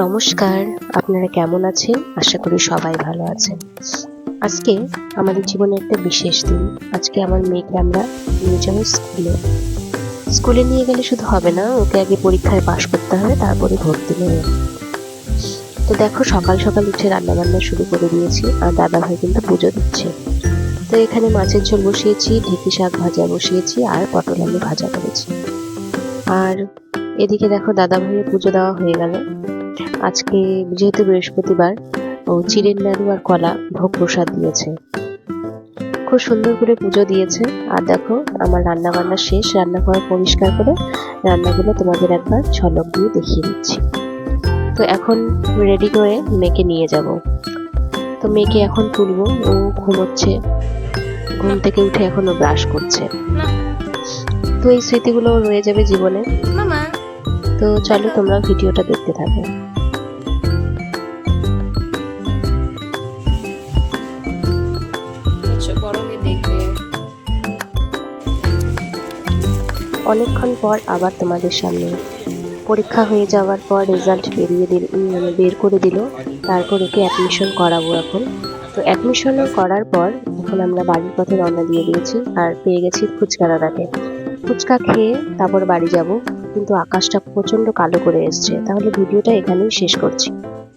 নমস্কার, আপনারা কেমন আছেন? আশা করি সবাই ভালো আছেন। আজকে আমাদের জীবনে একটা বিশেষ দিন। আজকে আমার মেয়েকে আমরা নিয়ে যাব স্কুলে। স্কুলে নিয়ে গেলে শুধু হবে না, ওকে আগে পরীক্ষায় পাশ করতে হবে, তারপরে ভর্তি নেবে। তো দেখো, সকাল সকাল উঠে রান্না বান্না শুরু করে দিয়েছি, আর দাদা ভাই কিন্তু পুজো দিচ্ছে। তো এখানে মাছের ঝোল বসিয়েছি, ঢেঁকি শাক ভাজা বসিয়েছি, আর পটল আলু ভাজা করেছি। আর এদিকে দেখো দাদা ভাইয়ের পুজো দেওয়া হয়ে গেল। আজকে যেহেতু বৃহস্পতিবার, ও চিড়ের নাড়ু আর কলা ভোগ প্রসাদ দিয়েছে। খুব সুন্দর করে পুজো দিয়েছে। আর দেখো, আমার রান্না বান্না শেষ রান্নাঘর পরিষ্কার করে রান্নাগুলো তোমাদের একবার ঝলক দিয়ে দেখিয়ে দিচ্ছি। তো এখন রেডি করে মেয়েকে নিয়ে যাব। তো মেয়েকে এখন তুলবো। ও ঘুমোচ্ছে। ঘুম থেকে উঠে এখন ও ব্রাশ করছে। তো এই স্মৃতিগুলো রয়ে যাবে জীবনে। তো চলো তোমরা ভিডিওটা দেখতে থাকো। আচ্ছা অনেকক্ষণ পর আবার তোমাদের সামনে। পরীক্ষা হয়ে যাওয়ার পর রেজাল্ট বেরিয়ে দিল মানে বের করে দিল। তারপর ওকে অ্যাডমিশন করাবো এখন। তো অ্যাডমিশন করার পর এখন আমরা বাড়ির পথে রওনা দিয়ে দিয়েছি। আর পেয়ে গেছি ফুচকা দাদাকে। ফুচকা খেয়ে তারপর বাড়ি যাব। কিন্তু আকাশটা প্রচণ্ড কালো করে এসছে। তাহলে ভিডিওটা এখানেই শেষ করছি।